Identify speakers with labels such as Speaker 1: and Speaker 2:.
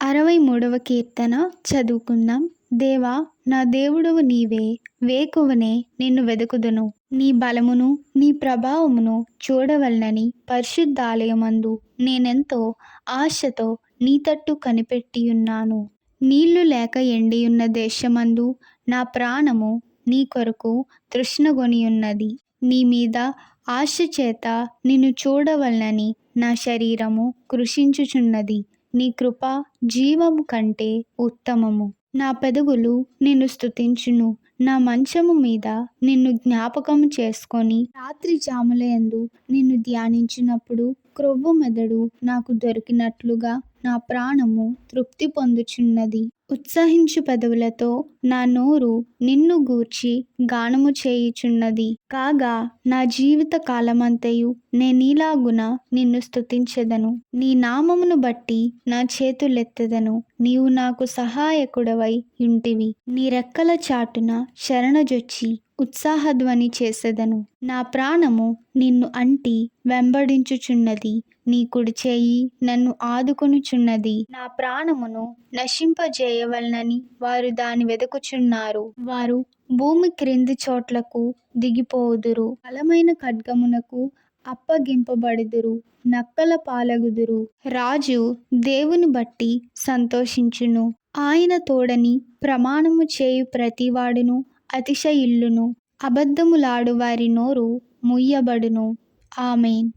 Speaker 1: అరవై మూడవ కీర్తన చదువుకుందాం. దేవా నా దేవుడవు నీవే వేకువనే నిన్ను వెదుకుదును. నీ బలమును నీ ప్రభావమును చూడవలనని పరిశుద్ధాలయమందు నేనెంతో ఆశతో నీ తట్టు కనిపెట్టియున్నాను. నీళ్ళు లేక ఎండియున్న దేశమందు నా ప్రాణము నీ కొరకు తృష్ణగొనియున్నది. నీ మీద ఆశ చేత నిన్ను చూడవలనని నా శరీరము కృషించుచున్నది. నీ కృప జీవము కంటే ఉత్తమము. నా పెదవులు నిన్ను స్తుతించును. నా మంచము మీద నిన్ను జ్ఞాపకము చేసుకొని రాత్రి జాములయందు నిన్ను ధ్యానించినప్పుడు క్రొవ్వు మెదడు నాకు దొరికినట్లుగా నా ప్రాణము తృప్తి పొందుచున్నది. ఉత్సహించు పెదవులతో నా నోరు నిన్ను గూర్చి గానము చేయుచున్నది. కాగా నా జీవిత కాలమంతయు నేనీలాగున నిన్ను స్తుతించెదను. నీ నామమును బట్టి నా చేతులెత్తెదను. నీవు నాకు సహాయకుడవై ఇంటివి నీ రెక్కల చాటున శరణజొచ్చి ఉత్సాహధ్వని చేసెదను. నా ప్రాణము నిన్ను అంటి వెంబడించుచున్నది. నీ కుడి చేయి నన్ను ఆదుకొనుచున్నది. నా ప్రాణమును నశింపజేయవలనని వారు దాని వెతుకుచున్నారు వారు భూమి క్రింది చోట్లకు దిగిపోదురు. బలమైన ఖడ్గమునకు అప్పగింపబడుదురు. నక్కల పాలగుదురు. రాజు దేవుని బట్టి సంతోషించును. ఆయన తోడని ప్రమాణము చేయు ప్రతివాడును అతిశయిల్లును అబద్ధములాడు వారి నోరు ముయ్యబడును. ఆమెన్.